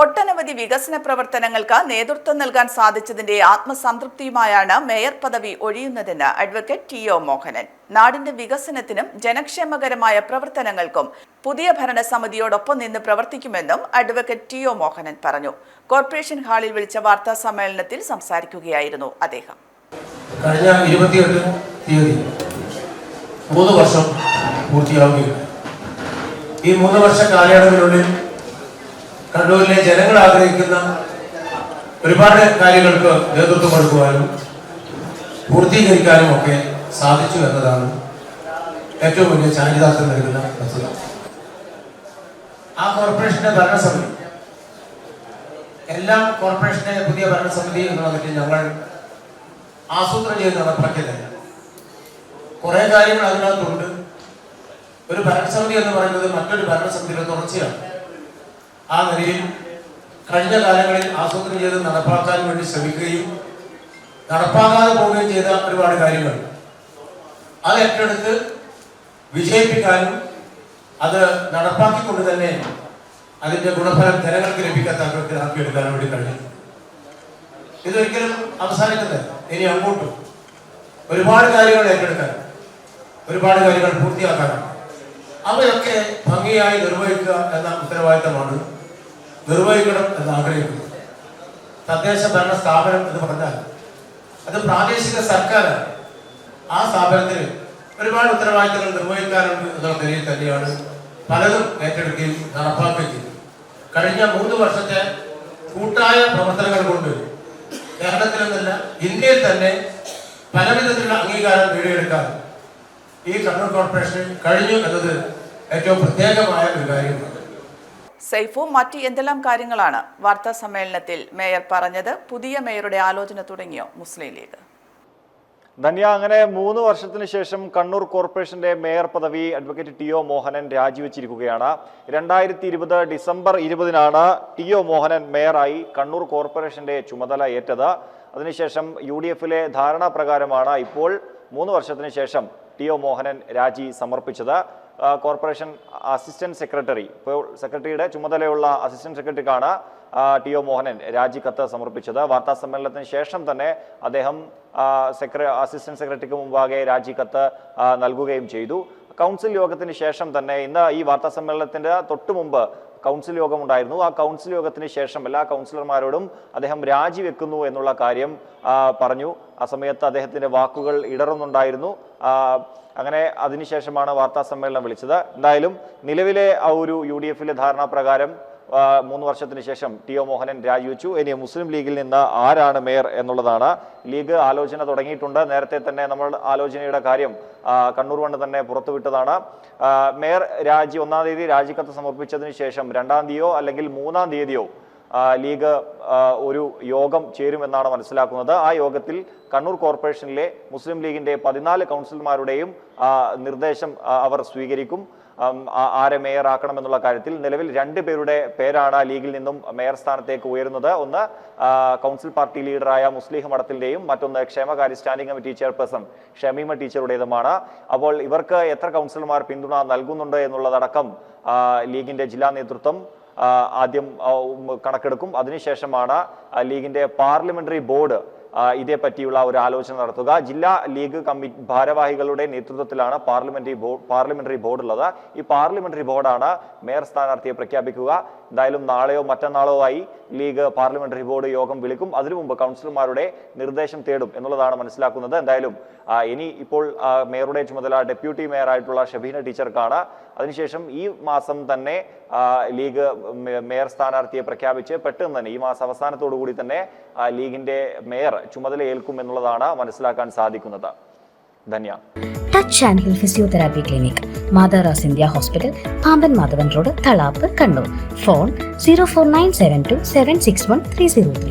ഒട്ടനവധി വികസന പ്രവർത്തനങ്ങൾക്ക് നേതൃത്വം നൽകാൻ സാധിച്ചതിന്റെ ആത്മസംതൃപ്തിയുമായാണ് മേയർ പദവി ഒഴിയുന്നതെന്ന് അഡ്വക്കേറ്റ് ടി ഒ മോഹനൻ. നാടിന്റെ വികസനത്തിനും ജനക്ഷേമകരമായ പ്രവർത്തനങ്ങൾക്കും പുതിയ ഭരണസമിതിയോടൊപ്പം നിന്ന് പ്രവർത്തിക്കുമെന്നും അഡ്വക്കേറ്റ് ടി ഒ മോഹനൻ പറഞ്ഞു. കോർപ്പറേഷൻ ഹാളിൽ വിളിച്ച വാർത്താ സമ്മേളനത്തിൽ സംസാരിക്കുകയായിരുന്നു അദ്ദേഹം. കഴിഞ്ഞ ഇരുപത്തിയെട്ട് തീയതി വർഷം പൂർത്തിയാവുകയാണ്. ഈ മൂന്ന് വർഷ കാലയളവിനുള്ളിൽ കണ്ണൂരിലെ ജനങ്ങൾ ആഗ്രഹിക്കുന്ന ഒരുപാട് കാര്യങ്ങൾക്ക് നേതൃത്വം കൊടുക്കുവാനും പൂർത്തീകരിക്കാനും ഒക്കെ സാധിച്ചു എന്നതാണ് ഏറ്റവും വലിയ ചാരിതാർത്ഥം നൽകുന്ന വസ്തുത. ആ കോർപ്പറേഷന്റെ ഭരണസമിതി എല്ലാം കോർപ്പറേഷന്റെ പുതിയ ഭരണസമിതി എന്നുള്ള നിലയ്ക്ക് ഞങ്ങൾ ആസൂത്രണം ചെയ്ത് നടപ്പാക്കിയതല്ല. കുറെ കാര്യങ്ങൾ അതിനകത്തുണ്ട്. ഒരു ഭരണസമിതി എന്ന് പറയുന്നത് മറ്റൊരു ഭരണസമിതിയുടെ തുടർച്ചയാണ്. ആ നിലയിൽ കഴിഞ്ഞ കാലങ്ങളിൽ ആസൂത്രണം ചെയ്ത് നടപ്പാക്കാൻ വേണ്ടി ശ്രമിക്കുകയും നടപ്പാക്കാതെ പോവുകയും ചെയ്ത ഒരുപാട് കാര്യങ്ങൾ. അത് ഏറ്റെടുത്ത് വിജയിപ്പിക്കാനും അത് നടപ്പാക്കിക്കൊണ്ട് തന്നെ അതിന്റെ ഗുണഫലം ജനങ്ങൾക്ക് ലഭിക്കാത്ത ആക്കിയെടുക്കാൻ വേണ്ടി കഴിഞ്ഞു. ഇതൊരിക്കലും അവസാനിക്കുന്നത് ഇനി അങ്ങോട്ടും ഒരുപാട് കാര്യങ്ങൾ ഏറ്റെടുക്കാൻ ഒരുപാട് കാര്യങ്ങൾ പൂർത്തിയാക്കാനാണ് അവയൊക്കെ ഭംഗിയായി നിർവഹിക്കുക എന്ന ഉത്തരവാദിത്തമാണ് നിർവഹിക്കണം എന്ന് ആഗ്രഹിക്കുന്നു. തദ്ദേശ ഭരണ സ്ഥാപനം എന്ന് പറഞ്ഞാൽ അത് പ്രാദേശിക സർക്കാരാണ്. ആ സ്ഥാപനത്തിന് ഒരുപാട് ഉത്തരവാദിത്തങ്ങൾ നിർവഹിക്കാനുണ്ട് എന്നുള്ള നിലയിൽ തന്നെയാണ് പലതും ഏറ്റെടുക്കുകയും നടപ്പാക്കുകയും ചെയ്തു കഴിഞ്ഞ മൂന്ന് വർഷത്തെ കൂട്ടായ പ്രവർത്തനങ്ങൾ കൊണ്ട് കേരളത്തിലെന്നല്ല ഇന്ത്യയിൽ തന്നെ പലവിധത്തിലുള്ള അംഗീകാരം നേടിയെടുക്കാൻ ഈ കണ്ണൂർ കോർപ്പറേഷന് കഴിഞ്ഞു എന്നത് ഏറ്റവും പ്രത്യേകമായ ഒരു കാര്യമാണ്. സൈഫു മറ്റ് എന്തെല്ലാം കാര്യങ്ങളാണ് വാർത്താ സമ്മേളനത്തിൽ മേയർ പറഞ്ഞത്? പുതിയ മേയറുടെ ആലോചന തുടങ്ങിയോ മുസ്ലിം ലീഗ്? ധന്യ അങ്ങനെ മൂന്ന് വർഷത്തിന് ശേഷം കണ്ണൂർ കോർപ്പറേഷന്റെ മേയർ പദവി അഡ്വക്കേറ്റ് ടി ഒ മോഹനൻ രാജിവെച്ചിരിക്കുകയാണ്. രണ്ടായിരത്തി ഇരുപത് ഡിസംബർ ഇരുപതിനാണ് ടി ഒ മോഹനൻ മേയറായി കണ്ണൂർ കോർപ്പറേഷന്റെ ചുമതല ഏറ്റത്. അതിനുശേഷം യു ഡി എഫിലെ ധാരണാപ്രകാരമാണ് ഇപ്പോൾ മൂന്ന് വർഷത്തിന് ശേഷം ടി ഒ മോഹനൻ രാജി സമർപ്പിച്ചത്. കോർപ്പറേഷൻ അസിസ്റ്റന്റ് സെക്രട്ടറി ഇപ്പോൾ സെക്രട്ടറിയുടെ ചുമതലയുള്ള അസിസ്റ്റന്റ് സെക്രട്ടറിക്കാണ് ടി ഒ മോഹനൻ രാജിക്കത്ത് സമർപ്പിച്ചത്. വാർത്താ സമ്മേളനത്തിന് ശേഷം തന്നെ അദ്ദേഹം സെക്ര അസിസ്റ്റന്റ് സെക്രട്ടറിക്ക് മുമ്പാകെ രാജിക്കത്ത് കത്ത് നൽകുകയും ചെയ്തു. കൗൺസിൽ യോഗത്തിന് ശേഷം തന്നെ ഇന്ന് ഈ വാർത്താ സമ്മേളനത്തിന്റെ തൊട്ടു മുമ്പ് കൗൺസിൽ യോഗം ഉണ്ടായിരുന്നു. ആ കൗൺസിൽ യോഗത്തിന് ശേഷം എല്ലാ കൗൺസിലർമാരോടും അദ്ദേഹം രാജിവെക്കുന്നു എന്നുള്ള കാര്യം പറഞ്ഞു. ആ സമയത്ത് അദ്ദേഹത്തിന്റെ വാക്കുകൾ ഇടറുന്നുണ്ടായിരുന്നു. അങ്ങനെ അതിനുശേഷമാണ് വാർത്താ സമ്മേളനം വിളിച്ചത്. എന്തായാലും നിലവിലെ ആ ഒരു യു ഡി എഫിലെ ധാരണാപ്രകാരം മൂന്ന് വർഷത്തിന് ശേഷം ടി ഒ മോഹനൻ രാജിവെച്ചു. ഇനി മുസ്ലിം ലീഗിൽ നിന്ന് ആരാണ് മേയർ എന്നുള്ളതാണ് ലീഗ് ആലോചന തുടങ്ങിയിട്ടുണ്ട്. നേരത്തെ തന്നെ നമ്മൾ ആലോചനയുടെ കാര്യം കണ്ണൂർ വണ്ട് തന്നെ പുറത്തുവിട്ടതാണ്. മേയർ രാജി ഒന്നാം തീയതി രാജിക്കത്ത് സമർപ്പിച്ചതിന് ശേഷം രണ്ടാം തീയതിയോ അല്ലെങ്കിൽ മൂന്നാം തീയതിയോ ലീഗ് ഒരു യോഗം ചേരുമെന്നാണ് മനസ്സിലാക്കുന്നത്. ആ യോഗത്തിൽ കണ്ണൂർ കോർപ്പറേഷനിലെ മുസ്ലിം ലീഗിന്റെ പതിനാല് കൗൺസിലർമാരുടെയും നിർദ്ദേശം അവർ സ്വീകരിക്കും. ആരെ മേയർ ആക്കണം എന്നുള്ള കാര്യത്തിൽ നിലവിൽ രണ്ട് പേരുടെ പേരാണ് ലീഗിൽ നിന്നും മേയർ സ്ഥാനത്തേക്ക് ഉയരുന്നത്. ഒന്ന് കൗൺസിൽ പാർട്ടി ലീഡറായ മുസ്ലിം മഠത്തിന്റെയും മറ്റൊന്ന് ക്ഷേമകാര്യ സ്റ്റാൻഡിംഗ് കമ്മിറ്റി ചെയർപേഴ്സൺ ഷമീമ ടീച്ചറുടേതുമാണ്. അപ്പോൾ ഇവർക്ക് എത്ര കൗൺസിലർമാർ പിന്തുണ നൽകുന്നുണ്ട് എന്നുള്ളതടക്കം ലീഗിന്റെ ജില്ലാ നേതൃത്വം ആദ്യം കണക്കെടുക്കും. അതിനുശേഷമാണ് ലീഗിന്റെ പാർലമെന്ററി ബോർഡ് ഇതേപ്പറ്റിയുള്ള ഒരു ആലോചന നടത്തുക. ജില്ലാ ലീഗ് കമ്മിറ്റി ഭാരവാഹികളുടെ നേതൃത്വത്തിലാണ് പാർലമെന്ററി ബോർഡ് പാർലമെന്ററി ബോർഡ് ഉള്ളത് ഈ പാർലമെന്ററി ബോർഡാണ് മേയർ സ്ഥാനാർത്ഥിയെ പ്രഖ്യാപിക്കുക. എന്തായാലും നാളെയോ മറ്റന്നാളോ ആയി ലീഗ് പാർലമെന്ററി ബോർഡ് യോഗം വിളിക്കും. അതിനു മുമ്പ് കൗൺസിലർമാരുടെ നിർദ്ദേശം തേടും എന്നുള്ളതാണ് മനസ്സിലാക്കുന്നത്. എന്തായാലും ഇനി ഇപ്പോൾ മേയറുടെ ചുമതല ഡെപ്യൂട്ടി മേയർ ആയിട്ടുള്ള ഷബീന ടീച്ചർക്കാണ്. അതിനുശേഷം ഈ മാസം തന്നെ ലീഗ് മേയർ സ്ഥാനാർത്ഥിയെ പ്രഖ്യാപിച്ച് പെട്ടെന്ന് തന്നെ ഈ മാസം അവസാനത്തോടു കൂടി തന്നെ ലീഗിന്റെ മേയർ ചുമതല ഏൽക്കും എന്നുള്ളതാണ് മനസ്സിലാക്കാൻ സാധിക്കുന്നത്. Dhanya. Touch and hill physiotherapy clinic മാതാറാസ് India hospital Pamban Madhavan road Thalap Kannur. Phone zero four nine seven two seven six one three zero three